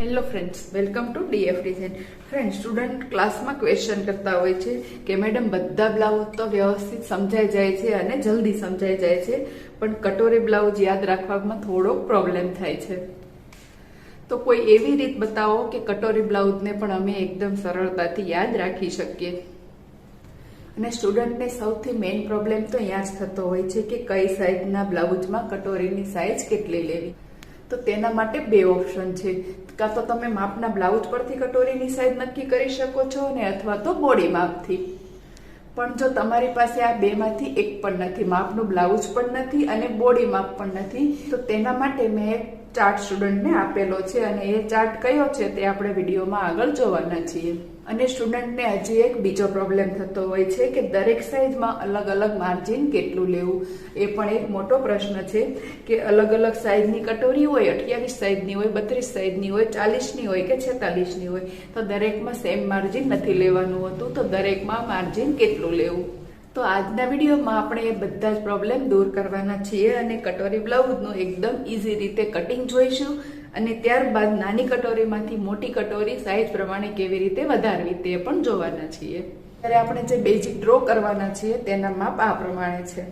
Welcome to DF design friend student ક્લાસમાં question કરતા હોય છે કે મેડમ બધા બ્લાઉઝ તો વ્યવસ્થિત સમજાઈ જાય છે અને જલ્દી સમજાઈ જાય છે, પણ કટોરી બ્લાઉઝ યાદ રાખવામાં થોડો પ્રોબ્લેમ થાય છે. તો કોઈ એવી રીત બતાવો કે કટોરી બ્લાઉઝને પણ અમે એકદમ સરળતાથી યાદ રાખી શકીએ. અને સ્ટુડન્ટને સૌથી મેઇન પ્રોબ્લેમ તો અહીંયા જ થતો હોય છે કે કઈ સાઇઝના બ્લાઉઝમાં કટોરીની સાઈઝ કેટલી લેવી. તો તેના માટે બે ઓપ્શન છે. કાં તો તમે માપના બ્લાઉઝ પરથી કટોરીની સાઈઝ નક્કી કરી શકો છો ને અથવા તો બોડી માપથી. પણ જો તમારી પાસે આ બેમાંથી એક પણ નથી, માપનું બ્લાઉઝ પણ નથી અને બોડી માપ પણ નથી, તો તેના માટે મેં એક ચાર્ટ સ્ટુડન્ટને આપેલો છે અને એ ચાર્ટ કયો છે તે આપણે વિડીયોમાં આગળ જોવાના છીએ. અને સ્ટુડન્ટને હજી એક બીજો પ્રોબ્લેમ થતો હોય છે કે દરેક સાઇઝમાં અલગ અલગ માર્જિન કેટલું લેવું? એ પણ એક મોટો પ્રશ્ન છે કે અલગ અલગ સાઇઝની કટોરી હોય, અઠ્યાવીસ સાઇઝની હોય, બત્રીસ સાઇઝની હોય, ચાલીસની હોય કે છેતાલીસની હોય, તો દરેકમાં સેમ માર્જિન નથી લેવાનું હોતું, તો દરેકમાં માર્જિન કેટલું લેવું? તો આજના વિડીયોમાં આપણે એ બધા જ પ્રોબ્લેમ દૂર કરવાના છીએ અને કટોરી બ્લાઉઝનું એકદમ ઇઝી રીતે કટિંગ જોઈશું. અને ત્યારબાદ નાની કટોરીમાંથી મોટી કટોરી સાઈઝ પ્રમાણે કેવી રીતે વધારવી તે પણ જોવાના છીએ. ત્યારે આપણે જે બેઝિક ડ્રો કરવાના છીએ તેના માપ આ પ્રમાણે છે.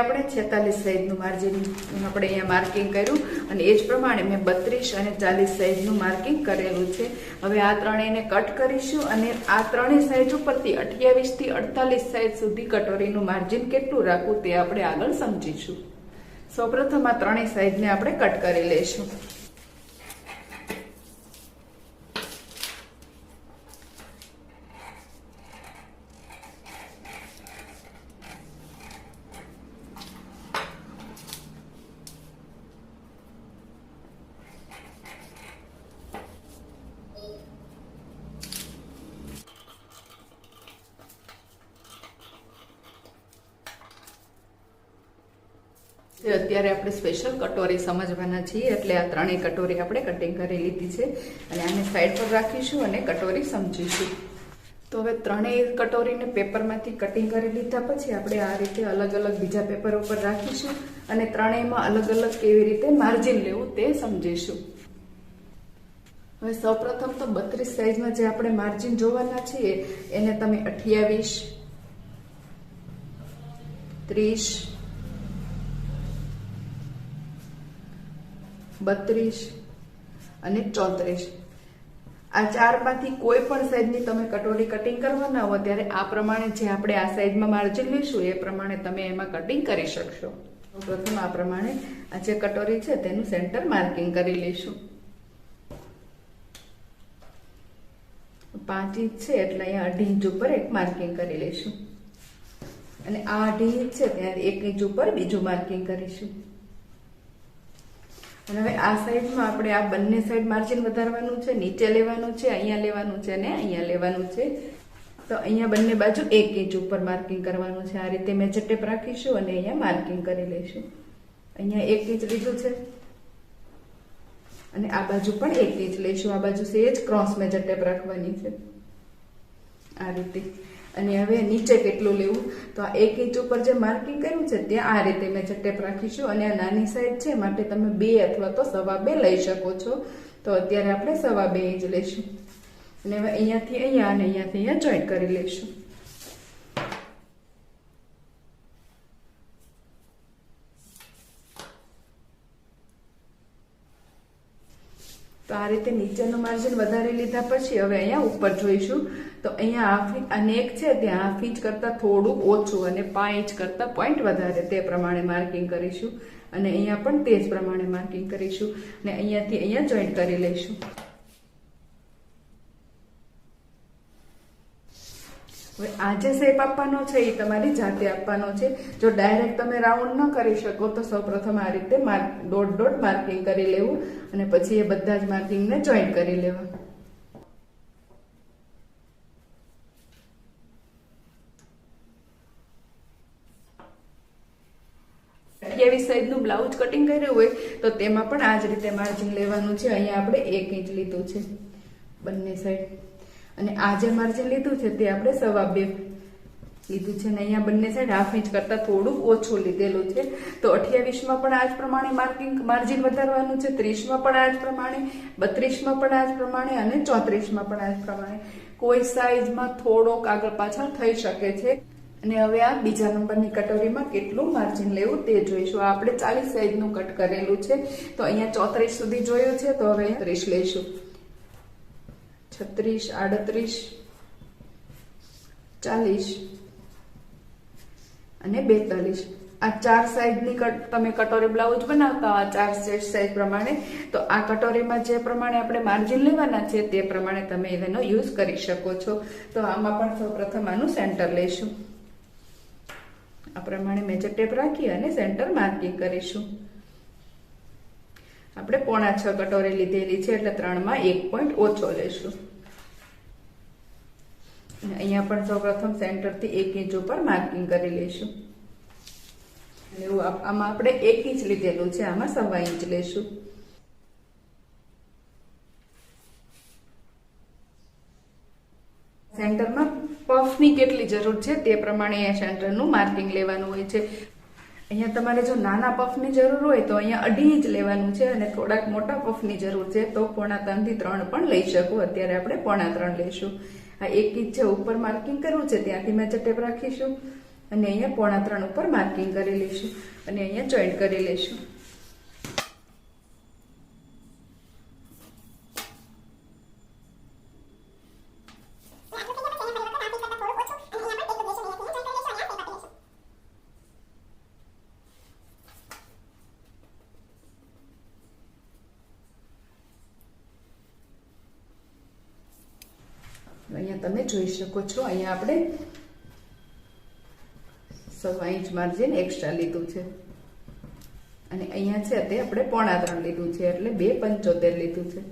આપણે છેતાલીસ સાઈઝનું માર્જિન, આપણે અહીંયા માર્કિંગ કર્યું અને એ જ પ્રમાણે મેં બત્રીસ અને ચાલીસ સાઈઝનું માર્કિંગ કરેલું છે. હવે આ ત્રણેયને કટ કરીશું અને આ ત્રણેય સાઈઝ ઉપરથી અઠ્યાવીસથી અડતાલીસ સાઈઝ સુધી કટોરીનું માર્જિન કેટલું રાખવું તે આપણે આગળ સમજીશું. સૌપ્રથમ આ ત્રણેય સાઈઝને આપણે કટ કરી લઈશું. અત્યારે આપણે સ્પેશિયલ કટોરી સમજવાના છીએ. એટલે આ ત્રણેય કટોરી આપણે કટિંગ કરી લીધી છે. અને આને સાઈડ પર રાખીશું અને કટોરી સમજીશું. તો હવે ત્રણેય કટોરીને પેપરમાંથી કટિંગ કરી લીધા પછી આપણે આ રીતે અલગ અલગ બીજા પેપર ઉપર રાખીશું અને ત્રણેયમાં અલગ અલગ કેવી રીતે માર્જિન લેવું તે સમજીશું. હવે સૌપ્રથમ તો બત્રીસ સાઈઝમાં જે આપણે માર્જિન જોવાના છીએ, એને તમે અઠ્યાવીસ, ત્રીસ બત્રીસ અને ચોત્રીસ. આ ચારમાંથી કોઈ પણ સાઈઝની તમે કટોરી કટિંગ કરવાના હો ત્યારે આ પ્રમાણે જે આપણે આ સાઈઝમાં માર્જિન લઈશું એ પ્રમાણે તમે એમાં કટિંગ કરી શકશો. પ્રથમ આ પ્રમાણે આ જે કટોરી છે તેનું સેન્ટર માર્કિંગ કરી લઈશું. પાંચ ઇંચ છે એટલે અહીંયા અઢી ઇંચ ઉપર એક માર્કિંગ કરી લઈશું. અને આ અઢી ઇંચ છે ત્યાં એક ઇંચ ઉપર બીજું માર્કિંગ કરીશું. અને હવે આ સાઈડમાં આપણે આ બંને સાઈડ માર્જિન વધારવાનું છે, નીચે લેવાનું છે, અહીંયા લેવાનું છે અને અહીંયા લેવાનું છે. તો અહીંયા બંને બાજુ એક ઇંચ ઉપર માર્કિંગ કરવાનું છે. આ રીતે મેજર ટેપ રાખીશું અને અહીંયા માર્કિંગ કરી લઈશું. અહીંયા એક ઇંચ લીધું છે. અને આ બાજુ પણ એક ઇંચ લઈશું. આ બાજુ સેજ ક્રોસ મેજર ટેપ રાખવાની છે. આ રીતે. અને હવે નીચે કેટલું લેવું? તો આ એક ઇંચ ઉપર જે માર્કિંગ કર્યું છે, ત્યાં આ રીતે મેં ટેપ રાખીશું અને આ નાની સાઈડ છે, માટે તમે બે અથવા તો સવા બે લઈ શકો છો. તો અત્યારે આપણે સવા બે ઇંચ લઈશું અને હવે અહીંયાથી અહીંયા અને અહીંયાથી અહીંયા જોઈન્ટ કરી લઈશું. તો આ રીતે નીચેનું માર્જિન વધારે લીધા પછી હવે અહીંયા ઉપર જોઈશું. તો અહીંયા હાફ ઇંચ આ નેક છે, ત્યાં હાફ ઇંચ કરતાં થોડું ઓછું અને પાંચ ઇંચ કરતાં પોઈન્ટ વધારે. તે પ્રમાણે માર્કિંગ કરીશું અને અહીંયા પણ તે જ પ્રમાણે માર્કિંગ કરીશું અને અહીંયાથી અહીંયા જોઈન્ટ કરી લઈશું. હવે આ જે શેપ આપવાનો છે એ તમારી જાતે આપવાનો છે. જો ડાયરેક્ટ તમે રાઉન્ડ ન કરી શકો, તો સૌપ્રથમ આ રીતે માર્ક દોઢ ડોટ માર્કિંગ કરી લેવું અને પછી એ બધા જ માર્કિંગને જોઈન્ટ કરી લેવા. અઠ્યાવીસ સાઈઝનું બ્લાઉઝ કટિંગ કર્યું હોય, તો તેમાં પણ આ જ રીતે માર્જિન લેવાનું છે. અહીંયા આપણે એક ઇંચ લીધું છે બંને સાઈડ અને આ જે માર્જિન લીધું છે તે આપણે સવા બે લીધું છે. અને અહીંયા બંને સાઈડ હાફ ઇંચ કરતાં થોડું ઓછું લીધેલું છે. તો અઠ્યાવીસમાં પણ આ જ પ્રમાણે માર્કિંગ માર્જિન વધારવાનું છે. ત્રીસમાં પણ આ જ પ્રમાણે, બત્રીસમાં પણ આ જ પ્રમાણે અને ચોત્રીસમાં પણ આ જ પ્રમાણે. કોઈ સાઈઝમાં થોડોક આગળ પાછળ થઈ શકે છે. અને હવે આ બીજા નંબરની કટોરીમાં કેટલું માર્જિન લેવું તે જોઈશું. આપણે ચાલીસ સાઈઝનું કટ કરેલું છે. તો અહીંયા ચોત્રીસ સુધી જોયું છે, તો હવે ત્રીસ લઈશું. છત્રીસ, આડત્રીસ, ચાલીસ અને બેતાલીસ. આ ચાર સાઈઝની તમે કટોરી બ્લાઉઝ બનાવતા આ ચાર સાઈઝ પ્રમાણે, તો આ કટોરીમાં જે પ્રમાણે આપણે માર્જિન લેવાના છે, તે પ્રમાણે તમે એનો યુઝ કરી શકો છો. તો આમાં પણ સૌપ્રથમ આનું સેન્ટર લઈશું. આ પ્રમાણે મેજર ટેપ રાખી અને સેન્ટર માર્કિંગ કરીશું. આપણે પોણા છ કટોરી લીધેલી છે, એટલે ત્રણમાં એક પોઈન્ટ ઓછો લેશું અહીંયા પણ સૌ પ્રથમ સેન્ટરથી એક ઇંચ ઉપર માર્કિંગ કરી લઈશું. એવું આમાં આપણે એક ઇંચ લીધેલું છે, આમાં સવા ઇંચ લેશું સેન્ટરમાં પફની કેટલી જરૂર છે તે પ્રમાણે સેન્ટરનું માર્કિંગ લેવાનું હોય છે. અહીંયા તમારે જો નાના પફની જરૂર હોય તો અહીંયા અઢી ઇંચ લેવાનું છે અને થોડાક મોટા પફની જરૂર છે તો પોણા ત્રણથી ત્રણ પણ લઈ શકો. અત્યારે આપણે પોણા ત્રણ લઈશું. આ એક ઇંચ છે ઉપર માર્કિંગ કરવું છે ત્યાંથી મેં ટેપ રાખીશું. અને અહીંયા પોણા ત્રણ ઉપર માર્કિંગ કરી લઈશું. અને અહીંયા જોઈન્ટ કરી લઈશું. તમે જોઈ શકો છો. અહીંયા આપણે સવા ઇંચ માર્જિન એક્સ્ટ્રા લીધું છે. અને અહીંયા છે તે આપણે પોણા ત્રણ લીધું છે, એટલે બે પંચોતેર લીધું છે.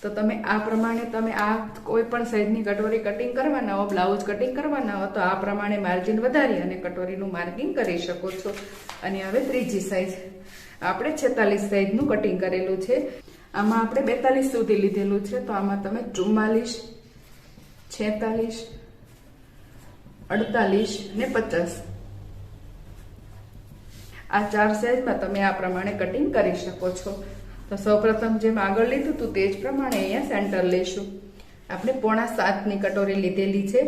તો તમે આ પ્રમાણે તમે આ કોઈ પણ સાઈઝની કટોરી કટિંગ કરવાના હો બ્લાઉઝ કટિંગ કરવાના હો, તો આ પ્રમાણે માર્જિન વધારી અને કટોરીનું માર્કિંગ કરી શકો છો. અને હવે ત્રીજી સાઈઝ આપણે છેતાલીસ સાઈઝનું કટિંગ કરેલું છે. આમાં આપણે બેતાલીસ સુધી લીધેલું છે, તો આમાં તમે ચુમ્માલીસ છેતાલીસ, અડતાલીસ ને પચાસ. આ ચાર સાઈઝમાં તમે આ પ્રમાણે કટિંગ કરી શકો છો. તો સૌપ્રથમ જેમ આગળ લીધું હતું તે જ પ્રમાણે અહીંયા સેન્ટર લેશું. આપણે પોણા સાતની કટોરી લીધેલી છે,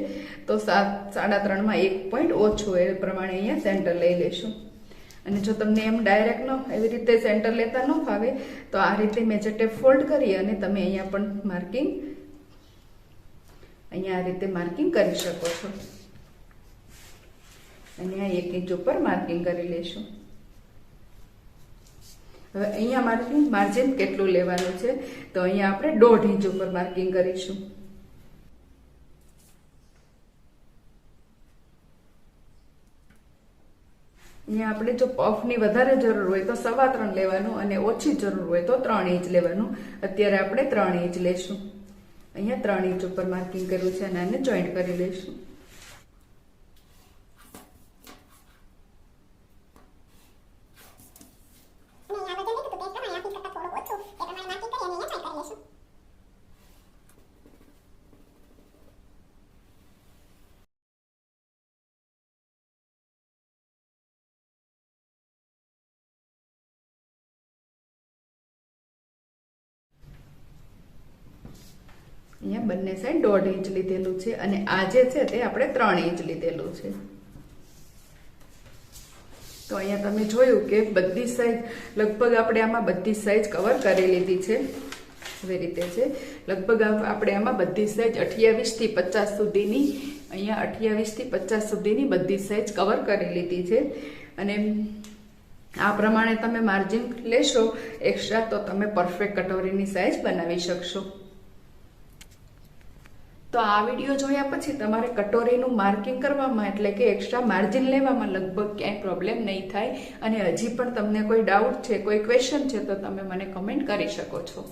તો સાત, સાડા ત્રણમાં એક પોઈન્ટ ઓછું એ પ્રમાણે અહીંયા સેન્ટર લઈ લેશું. અને જો તમને એમ ડાયરેક્ટ ન એવી રીતે સેન્ટર લેતા ન ફાવે, તો આ રીતે મેજર ટેપ ફોલ્ડ કરી અને તમે અહીંયા પણ માર્કિંગ અહીંયા આ રીતે માર્કિંગ કરી શકો છો. આ એક ઇંચ ઉપર માર્કિંગ કરી લેશું. હવે અહીંયા માર્કિંગ માર્જિન કેટલું લેવાનું છે? તો અહીંયા આપણે દોઢ ઇંચ ઉપર માર્કિંગ કરીશું. અહીંયા આપણે જો પફની વધારે જરૂર હોય તો સવા ત્રણ લેવાનું અને ઓછી જરૂર હોય તો ત્રણ ઇંચ લેવાનું. અત્યારે આપણે ત્રણ ઇંચ લેશું. અહીંયા ત્રણ ઇંચ ઉપર માર્કિંગ કર્યું છે અને આને જોઈન્ટ કરી લઈશું અને અહીંયા વજન લીધું તો તે પ્રમાણે આ ફીટ કરતાં થોડું ઓછું એ પ્રમાણે માર્કિંગ કરી અને અહીંયા try કરી લેશું અહીંયા બંને સાઈડ દોઢ ઇંચ લીધેલું છે અને આ જે છે તે આપણે ત્રણ ઇંચ લીધેલું છે. તો અહીંયા તમે જોયું કે બધી સાઈઝ લગભગ આપણે આમાં બધી સાઈઝ કવર કરી લીધી છે. એવી રીતે છે. લગભગ આપણે આમાં બધી સાઈઝ અઠ્યાવીસથી પચાસ સુધીની, અહીંયા અઠ્યાવીસથી પચાસ સુધીની બધી સાઈઝ કવર કરી લીધી છે. અને આ પ્રમાણે તમે માર્જિન લેશો એક્સ્ટ્રા તો તમે પરફેક્ટ કટોરીની સાઈઝ બનાવી શકશો. તો આ વીડિયો જોયા પછી તમારે કટોરીનું માર્કિંગ કરવામાં એટલે કે એક્સ્ટ્રા માર્જિન લેવામાં લગભગ ક્યાંય પ્રોબ્લેમ નહીં થાય. અને હજી પણ તમને કોઈ ડાઉટ છે, કોઈ ક્વેશ્ચન છે તો તમે મને કમેન્ટ કરી શકો છો.